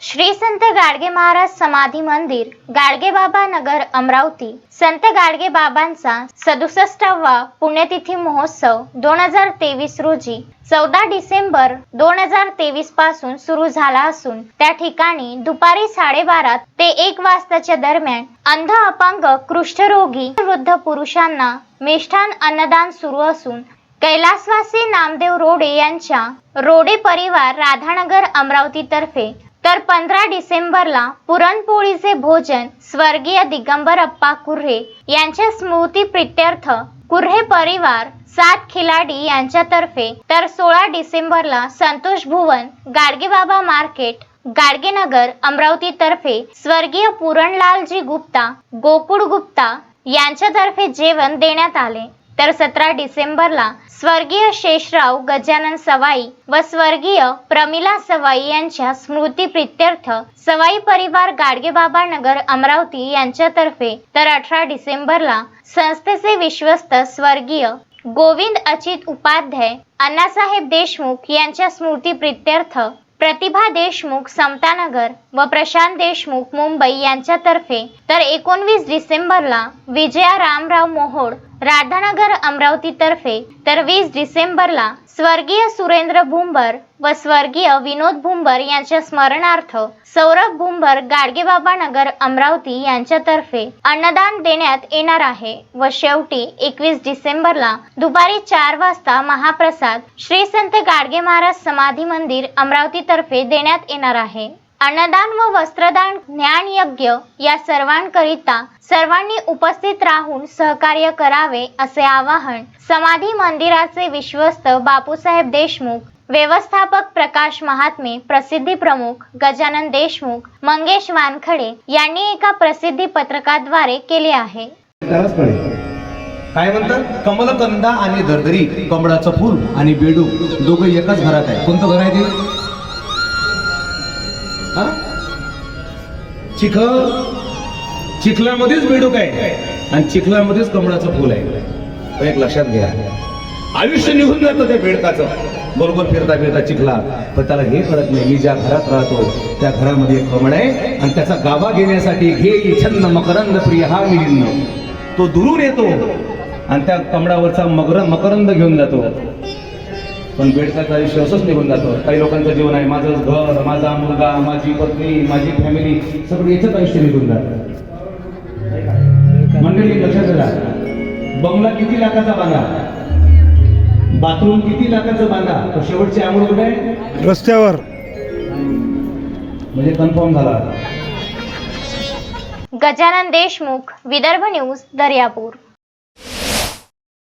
श्री संत गाडगे महाराज समाधी मंदिर गाडगे बाबा नगर अमरावती. संत गाडगे बाबांचा सदुसष्टावा पुण्यतिथी महोत्सव दोन हजार तेवीस रोजी चौदा डिसेंबर दोन हजार तेवीसपासून सुरू झाला असून त्या ठिकाणी दुपारी साडेबारा ते एक वाजताच्या दरम्यान अंध अपंग कुष्ठरोगी वृद्ध पुरुषांना मिष्ठान अन्नदान सुरू असून कैलासवासी नामदेव रोडे यांच्या रोडे परिवार राधानगर अमरावतीतर्फे तर पंधरा डिसेंबरला पुरणपोळीचे भोजन स्वर्गीय दिगंबर अप्पा कुर्हे यांच्या स्मृती प्रित्यर्थ कुर्हे परिवार सात खिलाडी यांच्यातर्फे तर सोळा डिसेंबरला संतोष भुवन गाडगेबाबा मार्केट गाडगेनगर अमरावती तर्फे स्वर्गीय पुरणलालजी गुप्ता गोकुळ गुप्ता यांच्यातर्फे जेवण देण्यात आले. तर सतरा डिसेंबरला स्वर्गीय शेषराव गजानन सवाई व स्वर्गीय प्रमिला सवाई यांच्या स्मृती प्रित्यर्थ सवाई परिवार गाडगेबाबा नगर अमरावती यांच्यातर्फे तर अठरा डिसेंबरला संस्थेचे विश्वस्त स्वर्गीय गोविंद अचित उपाध्याय अण्णासाहेब देशमुख यांच्या स्मृती प्रित्यर्थ प्रतिभा देशमुख समतानगर व प्रशांत देशमुख मुंबई यांच्यातर्फे तर एकोणवीस डिसेंबरला विजया रामराव मोहोड राधानगर अमरावतीतर्फे तर वीस डिसेंबरला स्वर्गीय सुरेंद्र भुंबर व स्वर्गीय विनोद भुंबर यांच्या स्मरणार्थ सौरभ भुंबर गाडगेबाबा नगर अमरावती यांच्यातर्फे अन्नदान देण्यात येणार आहे व शेवटी एकवीस डिसेंबरला दुपारी चार वाजता महाप्रसाद श्री संत गाडगे महाराज समाधी मंदिर अमरावतीतर्फे देण्यात येणार आहे. अन्नदान व वस्त्रदान ज्ञान यज्ञ या सर्वांकरिता सर्वांनी उपस्थित राहून सहकार्य करावे असे आवाहन समाधी मंदिराचे विश्वस्त बापूसाहेब देशमुख व्यवस्थापक प्रकाश महात्मे प्रसिद्धी प्रमुख गजानन देशमुख मंगेश वानखडे यांनी एका प्रसिद्धी पत्रकाद्वारे केले आहे. काय म्हणतात? कमलकंदा आणि दरदरी कमळाचं फूल आणि बेडू दोघं एकाच घरात आहे कोणतं घर आहे ते? चिख चिखलामध्येच बेडूक आहे आणि चिखलामध्येच कमळाचं फूल आहे. एक लक्षात घ्या आयुष्य निघून जातं त्या बेडकाचं. बरोबर फिरता फिरता चिखला पण त्याला हे कळत नाही मी ज्या घरात राहतो त्या घरामध्ये कमळ आहे आणि त्याचा गाभा घेण्यासाठी घे छंद मकरंद प्रिय हा मिलिंद तो दुरून येतो आणि त्या कमळावरचा मकर मकरंद घेऊन जातो. पण बेडकाचं आयुष्य असंच निघून जातं. काही लोकांचं जीवन आहे माझं घर माझा मुलगा माझी पत्नी माझी फॅमिली सगळं याच्यात आयुष्य निघून जातं. मंडळी लक्षात द्या बंगला किती लाखाचा बांधा? बाथरूम किती लाखाचं बांधा? तर शेवटची आंघोळ कुठे आहे? रस्त्यावर. म्हणजे कन्फर्म झाला. गजानन देशमुख विदर्भ न्यूज दर्यापूर.